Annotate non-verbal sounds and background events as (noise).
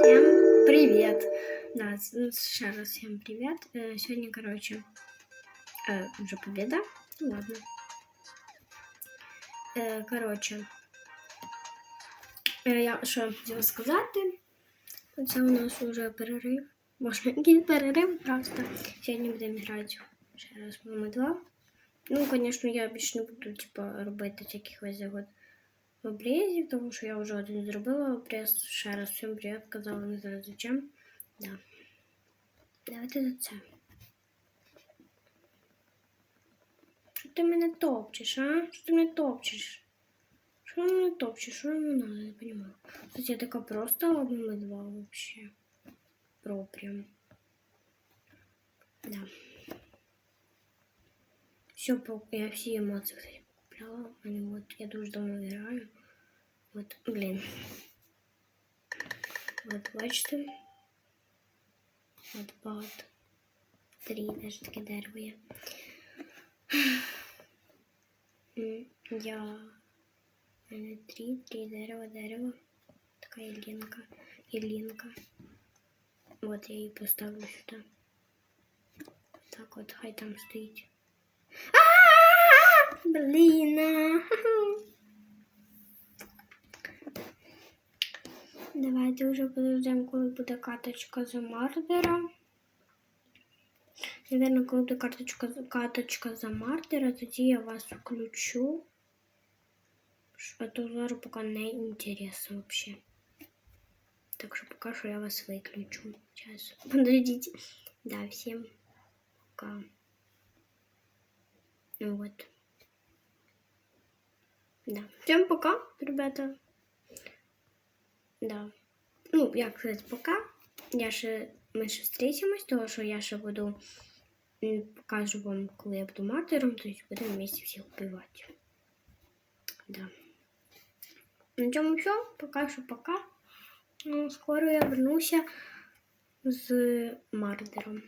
Всем привет! Да, с- ну, ще раз всем привет. Э, Сегодня, короче, э, уже победа. Ну ладно. Е, Коротше, е, я що я хотіла сказати. Це у нас вже перерив. Можна (laughs) якийсь перерив просто. Сьогодні будемо грати ще раз Мама 2. Ну, звісно, я більше не буду типа, робити таких ось от обрізів, тому що я вже один зробила обріз. Ще раз всім привіт, казала, не знаю зачем. Да. Давайте за це. Що ти мене топчеш, а? Що ти мене топчеш? Що ти мене топчеш? Що йому надо? Не понимаю. Кстати, я така просто одна два вообще. Про прям. Да. Все, я все эмоции, кстати, купляла. Они вот, я дуже давно играю. Вот, блин. Вот, бачите. От багато. Три, даже таке дерево є. М, Я. У мене три, три дерева, дерево. Така ялинка. Ялинка. Вот я її поставлю сюди. Так от, хай там стоїть. Давайте вже подождемо, коли буде каточка за мардера. Наверное, коли буде карточка, каточка за мардера, тоді я вас включу. А то поки не інтересно вообще. Так що поки що я вас виключу. Сейчас. Подождите. Да, всем пока. Ну вот. Да. Всем пока, ребята. Да. Ну, як сказати, пока. Я ще, ми ще зустрічимось, тому що я ще буду покажу вам, коли я буду мартером, то есть будемо вместе всіх вбивати. Да. На цьому все. Пока що пока. Ну, скоро я вернуся з мардером.